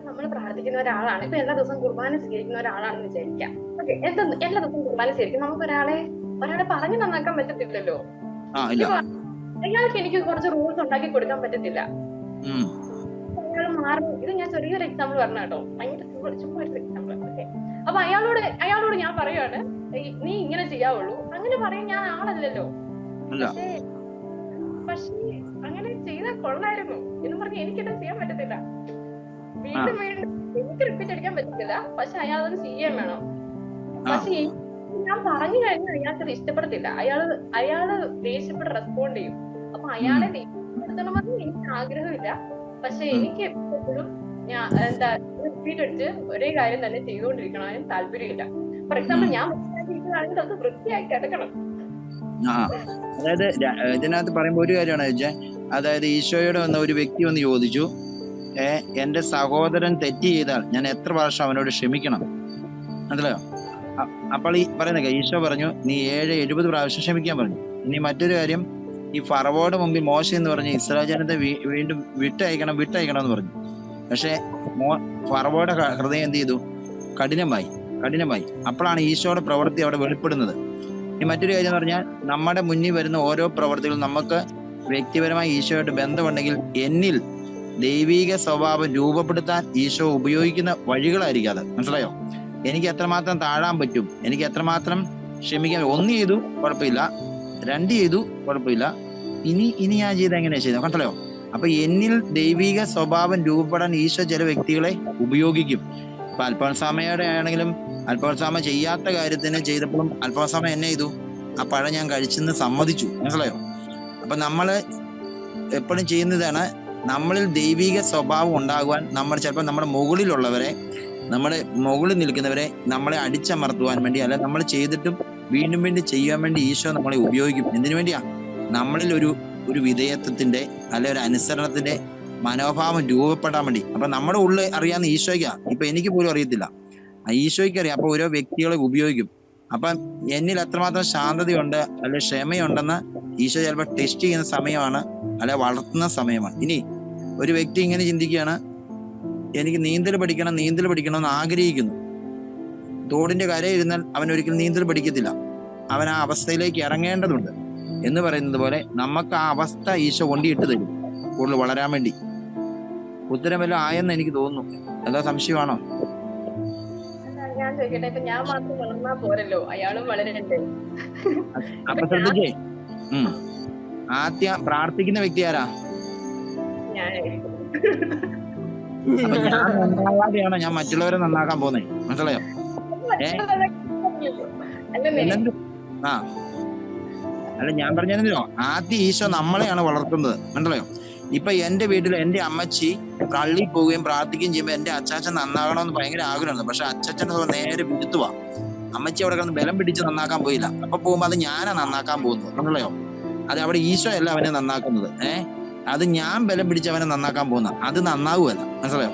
നമ്മൾ പ്രാർത്ഥിക്കുന്ന ഒരാളാണ്. ഇപ്പൊ എല്ലാ ദിവസവും കുർബാന സ്വീകരിക്കുന്ന ഒരാളാണെന്ന് വിചാരിക്കാം. ഓക്കെ എന്താ എല്ലാ ദിവസവും കുർബാന സ്വീകരിക്കും? നമുക്ക് ഒരാളെ ഒരാളെ പറഞ്ഞു നന്നാക്കാൻ പറ്റത്തില്ലല്ലോ. അയാൾക്ക് എനിക്ക് കുറച്ച് റൂൾസ് ഉണ്ടാക്കി കൊടുക്കാൻ പറ്റത്തില്ല. അയാൾ മാറും ഇത് ഞാൻ ചെറിയൊരു എക്സാമ്പിൾ പറഞ്ഞ കേട്ടോ. ഭയങ്കര സിമ്പിൾ ചുമ്മാ ഒരു എക്സാമ്പിൾ ഓക്കെ അപ്പൊ അയാളോട് അയാളോട് ഞാൻ പറയുവാണ് "ഏയ്, നീ ഇങ്ങനെ ചെയ്യാവുള്ളൂ. അങ്ങനെ പറയാൻ ഞാൻ ആളല്ലല്ലോ. പക്ഷേ പക്ഷേ അങ്ങനെ ചെയ്താൽ കൊള്ളായിരുന്നു. എന്ന് പറഞ്ഞ് എനിക്കിത് ചെയ്യാൻ പറ്റത്തില്ല. വീണ്ടും വീണ്ടും എനിക്ക് റിപ്പീറ്റ് അടിക്കാൻ പറ്റത്തില്ല. പക്ഷെ അയാൾ അത് ചെയ്യാൻ വേണം. പക്ഷേ ഞാൻ പറഞ്ഞു കഴിഞ്ഞാൽ അയാൾക്ക് അത് ഇഷ്ടപ്പെടത്തില്ല. അയാൾ അയാൾ ദേഷ്യപ്പെട്ട് റെസ്പോണ്ട് ചെയ്യും. അപ്പൊ അയാളെ ദേഷ്യപ്പെടുത്തണമെന്ന് എനിക്ക് ആഗ്രഹമില്ല. പക്ഷെ. എനിക്ക് എപ്പോഴും ഞാൻ എന്താ റിപ്പീറ്റ് അടിച്ച് ഒരേ കാര്യം തന്നെ ചെയ്തുകൊണ്ടിരിക്കണം. ചെയ്തുകൊണ്ടിരിക്കണമെന്ന് താല്പര്യമില്ല. ഫോർ എക്സാമ്പിൾ ഞാൻ വൃത്തിയാക്കിയിരിക്കുകയാണെങ്കിൽ അത് വൃത്തിയായി കിടക്കണം ആ. അതായത് ഇതിനകത്ത് പറയുമ്പോൾ ഒരു കാര്യമാണ് വെച്ചാൽ അതായത് ഈശോയോട് വന്ന ഒരു വ്യക്തി വന്ന് ചോദിച്ചു ഏ എന്റെ സഹോദരൻ തെറ്റ് ചെയ്താൽ ഞാൻ എത്ര വർഷം അവനോട് ക്ഷമിക്കണം? മനസ്സിലായോ? അപ്പോൾ ഈ പറയുന്ന ഈശോ പറഞ്ഞു നീ ഏഴ് എഴുപത് പ്രാവശ്യം ക്ഷമിക്കാൻ പറഞ്ഞു. ഇനി മറ്റൊരു കാര്യം ഈ ഫറവോട് മുമ്പിൽ മോശം എന്ന് പറഞ്ഞ് ഇസ്രായേൽ വീണ്ടും വിട്ടയക്കണം വിട്ടയക്കണം എന്ന് പറഞ്ഞു. പക്ഷേ മോ ഫറവോടെ ഹൃദയം എന്ത് ചെയ്തു? കഠിനമായി കഠിനമായി. അപ്പോഴാണ് ഈശോയുടെ പ്രവൃത്തി അവിടെ വെളിപ്പെടുന്നത്. മറ്റൊരു കാര്യം എന്ന് പറഞ്ഞാൽ നമ്മുടെ മുന്നിൽ വരുന്ന ഓരോ പ്രവർത്തികളും നമുക്ക് വ്യക്തിപരമായി ഈശോയായിട്ട് ബന്ധമുണ്ടെങ്കിൽ എന്നിൽ ദൈവീക സ്വഭാവം രൂപപ്പെടുത്താൻ ഈശോ ഉപയോഗിക്കുന്ന വഴികളായിരിക്കും അത്. മനസ്സിലായോ? എനിക്ക് എത്രമാത്രം താഴാൻ പറ്റും? എനിക്ക് എത്രമാത്രം ക്ഷമിക്കാൻ ഒന്ന് ചെയ്തു കുഴപ്പമില്ല. രണ്ട് ചെയ്തു കുഴപ്പമില്ല. ഇനി ഇനി ഞാൻ ചെയ്ത് എങ്ങനെയാ ചെയ്തത് മനസ്സിലായോ? അപ്പൊ എന്നിൽ ദൈവിക സ്വഭാവം രൂപപ്പെടാൻ ഈശോ ചില വ്യക്തികളെ ഉപയോഗിക്കും. ഇപ്പൊ അൽഫോൻസാമയുടെ ആണെങ്കിലും അൽഫോൻസാമ ചെയ്യാത്ത കാര്യത്തിന് ചെയ്തപ്പോഴും അൽഫോൻസാമ എന്നെ ചെയ്തു. ആ പഴം ഞാൻ കഴിച്ചെന്ന് സമ്മതിച്ചു. മനസ്സിലായോ? അപ്പൊ നമ്മൾ എപ്പോഴും ചെയ്യുന്നതാണ് നമ്മളിൽ ദൈവിക സ്വഭാവം ഉണ്ടാകുവാൻ നമ്മൾ ചിലപ്പോൾ നമ്മുടെ മുകളിലുള്ളവരെ നമ്മുടെ മുകളിൽ നിൽക്കുന്നവരെ നമ്മളെ അടിച്ചമർത്തുവാൻ വേണ്ടി അല്ല നമ്മൾ ചെയ്തിട്ടും വീണ്ടും വീണ്ടും ചെയ്യാൻ വേണ്ടി ഈശോ നമ്മളെ ഉപയോഗിക്കും. എന്തിനു വേണ്ടിയാ? നമ്മളിൽ ഒരു ഒരു വിധേയത്വത്തിന്റെ അല്ലെ ഒരു അനുസരണത്തിന്റെ മനോഭാവം രൂപപ്പെടാൻ വേണ്ടി. അപ്പൊ നമ്മുടെ ഉള്ളിൽ അറിയാവുന്ന ഈശോയ്ക്കാ. ഇപ്പൊ എനിക്ക് പോലും അറിയത്തില്ല. ഈശോയ്ക്ക് അറിയാം അപ്പൊ ഓരോ വ്യക്തികളെ ഉപയോഗിക്കും. അപ്പൊ എന്നിൽ എത്രമാത്രം ശാന്തതയുണ്ട് അല്ലെ ക്ഷമയുണ്ടെന്ന് ഈശോ ചിലപ്പോൾ ടെസ്റ്റ് ചെയ്യുന്ന സമയമാണ് അല്ലെ വളർത്തുന്ന സമയമാണ്. ഇനി ഒരു വ്യക്തി ഇങ്ങനെ ചിന്തിക്കുകയാണ് എനിക്ക് നീന്തൽ പഠിക്കണം നീന്തൽ പഠിക്കണം എന്ന് ആഗ്രഹിക്കുന്നു. തോടിന്റെ കരയിരുന്നാൽ അവൻ ഒരിക്കലും നീന്തൽ പഠിക്കത്തില്ല. അവൻ ആ അവസ്ഥയിലേക്ക് ഇറങ്ങേണ്ടതുണ്ട്. എന്ന് പറയുന്നത് പോലെ നമുക്ക് ആ അവസ്ഥ ഈശോ കൊണ്ടിട്ട് തരും. കൂടുതൽ വളരാൻ വേണ്ടി. ഉത്തരം വല്ലതും ആയെന്ന് എനിക്ക് തോന്നുന്നു. എന്താ സംശയമാണോ? ഞാൻ ചോദിക്കട്ടെ? ഇപ്പൊ ഞാൻ മാത്രം വളർന്നാ പോരല്ലോ. അയാളും വളരണ്ടേ അപ്പൊ ശ്രദ്ധിച്ചേ. ആദ്യം പ്രാർത്ഥിക്കുന്ന വ്യക്തി ആരാ? ഞാൻ നന്നാവാതെയാണോ ഞാൻ മറ്റുള്ളവരെ നന്നാക്കാൻ പോന്നെ? മനസ്സിലായോ? ആ. അല്ല ഞാൻ പറഞ്ഞോ ആദ്യം ഈശോ നമ്മളെയാണ് വളർത്തുന്നത്. മനസ്സിലായോ? ഇപ്പൊ എന്റെ വീട്ടിൽ എന്റെ അമ്മച്ചി പള്ളി പോവുകയും പ്രാർത്ഥിക്കുകയും ചെയ്യുമ്പോൾ എന്റെ അച്ചാച്ചൻ നന്നാകണമെന്ന് ഭയങ്കര ആഗ്രഹമാണ് പക്ഷെ അച്ചാച്ചൻ നേരെ വിരുത്തുവാ അമ്മച്ചി അവിടെ കിടന്ന് ബലം പിടിച്ച് നന്നാക്കാൻ പോയില്ല. അപ്പൊ പോകുമ്പോ അത് ഞാനാ നന്നാക്കാൻ പോകുന്നത്. മനസ്സിലായോ? അത് അവിടെ ഈശോ അല്ല അവനെ നന്നാക്കുന്നത്. ഏഹ് അത് ഞാൻ ബലം പിടിച്ച് അവനെ നന്നാക്കാൻ പോകുന്ന. അത് നന്നാവുമല്ല മനസ്സിലായോ?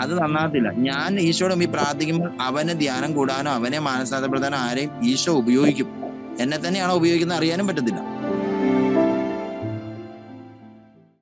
അത് നന്നാകത്തില്ല. ഞാൻ ഈശോയുടെ മുമ്പിൽ പ്രാർത്ഥിക്കുമ്പോൾ അവനെ ധ്യാനം കൂടാനോ അവനെ മാനസാന്തരപ്പെടുത്താനോ ആരെയും ഈശോ ഉപയോഗിക്കും. എന്നെ തന്നെയാണോ ഉപയോഗിക്കുന്നത് അറിയാനും പറ്റത്തില്ല.